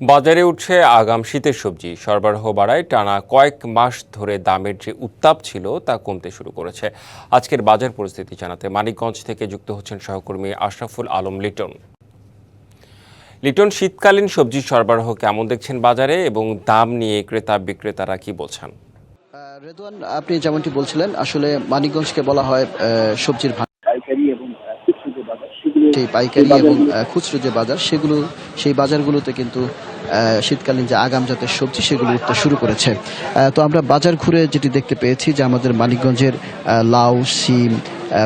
বাজারে উঠছে আগাম শীতের সবজি। সরবরাহ বাড়ায় টানা কয়েক মাস ধরে দামের যে উত্তাপ ছিল, তা কমতে শুরু করেছে। আজকের বাজার পরিস্থিতি জানাতে মানিকগঞ্জ থেকে যুক্ত হচ্ছেন সহকর্মী আশরাফুল আলম লিটন। লিটন, শীতকালীন সবজি সরবরাহ কেমন দেখছেন বাজারে এবং দাম নিয়ে ক্রেতা বিক্রেতারা কি বলছেন? রেদওয়ান, আপনি যেমনটি বলছিলেন, আসলে মানিকগঞ্জকে বলা হয় সবজির ভাণ্ডার পাইকারি এবং আহ, খুচরো যে বাজার সেগুলো সেই পাইকারি এবং খুচরো যে বাজার সেগুলো সেই বাজারগুলোতে কিন্তু শীতকালীন যে আগাম জাতের সবজি সেগুলো উঠতে শুরু করেছে। তো আমরা বাজার ঘুরে যেটি দেখতে পেয়েছি যে আমাদের মানিকগঞ্জের লাউ সিম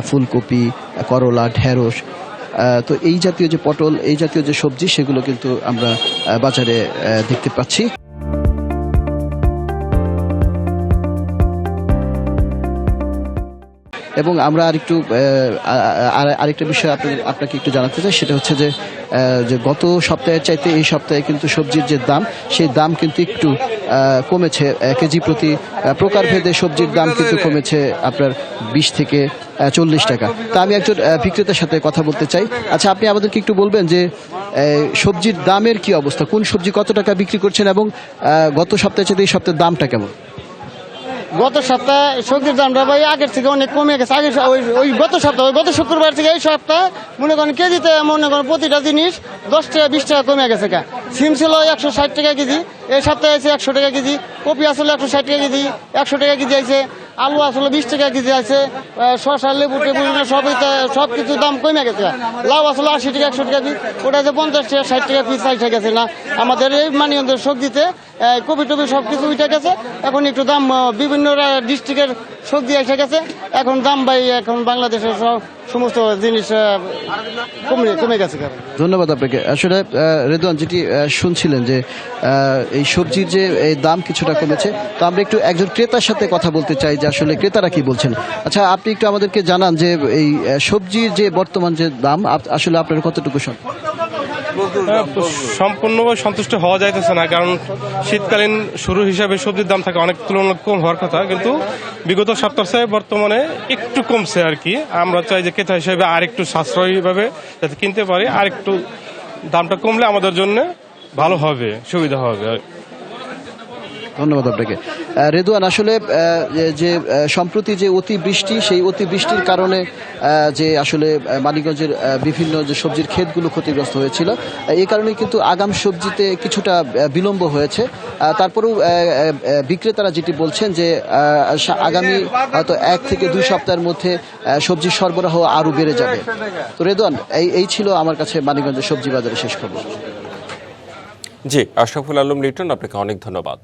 ফুলকপি করলা ঢেঁড়স তো এই জাতীয় যে পটল এই জাতীয় যে সবজি সেগুলো কিন্তু আমরা বাজারে দেখতে পাচ্ছি। এবং আমরা আরেকটু আহ, আ- আ- আরেকটা বিষয় আপনাকে আপনাকে একটু জানাতে চাই সেটা হচ্ছে যে যে গত সপ্তাহের চাইতে এই সপ্তাহে কিন্তু সবজির যে দাম সেই দাম কিন্তু একটু কমেছে। কেজি প্রতি প্রকারভেদে সবজির দাম কিন্তু কমেছে আপনার বিশ থেকে চল্লিশ টাকা। তা আমি একজন বিক্রেতার সাথে কথা বলতে চাই। আচ্ছা আপনি আমাদেরকে একটু বলবেন যে সবজির দামের কি অবস্থা? কোন সবজি কত টাকা বিক্রি করছেন এবং গত সপ্তাহের চাইতে এই সপ্তাহের দামটা কেমন? গত সপ্তাহে সবজির দামটা ভাই আগের থেকে অনেক কমে গেছে। আগের ওই গত সপ্তাহ গত শুক্রবার থেকে এই সপ্তাহে মনে করেন কেজিতে মনে করেন প্রতিটা জিনিস দশ টাকা, বিশ টাকা কমে গেছে কা সিম ছিল একশো ষাট টাকা কেজি, এই সপ্তাহে আছে একশো টাকা কেজি, কপি আসলে একশো ষাট টাকা কেজি, একশো টাকা কেজি আছে। আলু আসলে বিশ টাকা কেজি আছে শশা লেবু, টেবু সবই সব কিছু দাম কমে গেছে। লাউ আসলে আশি টাকা, একশো টাকা পিস ওটা যে পঞ্চাশ টাকা, ষাট টাকা পিস চাইছে গেছে না। আমাদের এই মানে সবজিতে কপি টপি সব কিছু উঠে গেছে। এখন একটু দাম বিভিন্ন ডিস্ট্রিক্টের সবজি এসে গেছে। এখন দাম ভাই, এখন বাংলাদেশের সব সমস্ত জিনিস কমে গেছে ধন্যবাদ আপনাকে। আসলে রেদওয়ান যেটি শুনছিলেন যে এই সবজির যে দাম কিছুটা কমেছে তো আমরা একটু একজন ক্রেতার সাথে কথা বলতে চাই যে আসলে ক্রেতারা কি বলছেন। আচ্ছা আপনি একটু আমাদেরকে জানান যে এই সবজির যে বর্তমান যে দাম আসলে আপনার কতটুকু হ্যাঁ, সম্পূর্ণভাবে সন্তুষ্ট হওয়া যাইতেছে না, কারণ শীতকালীন শুরু হিসাবে সবজির দাম থাকে অনেক তুলনামূলক কম হওয়ার কথা, কিন্তু বিগত সপ্তাহে বর্তমানে একটু কমছে আর কি। আমরা চাই যে ক্রেতা হিসেবে আর একটু সাশ্রয়ীভাবে যাতে কিনতে পারি আর একটু দামটা কমলে আমাদের জন্য ভালো হবে, সুবিধা হবে। ধন্যবাদ আপনাকে। আহ, রেদওয়ান আসলে যে- সম্প্রতি যে অতি বৃষ্টি সেই অতি বৃষ্টির কারণে যে আসলে মানিকগঞ্জের বিভিন্ন যে সবজির ক্ষেতগুলো ক্ষতিগ্রস্ত হয়েছিল এই কারণে কিন্তু আগাম সবজিতে কিছুটা বিলম্ব হয়েছে। তারপরেও বিক্রেতারা যেটি বলছেন যে আগামী হয়তো এক থেকে দুই সপ্তাহের মধ্যে সবজির সরবরাহ আরও বেড়ে যাবে। তো রেদুয়ান এই এই ছিল আমার কাছে মানিকগঞ্জের সবজি বাজারে শেষ খবর। জি আশরাফুল আলম লিটন আপনাকে অনেক ধন্যবাদ।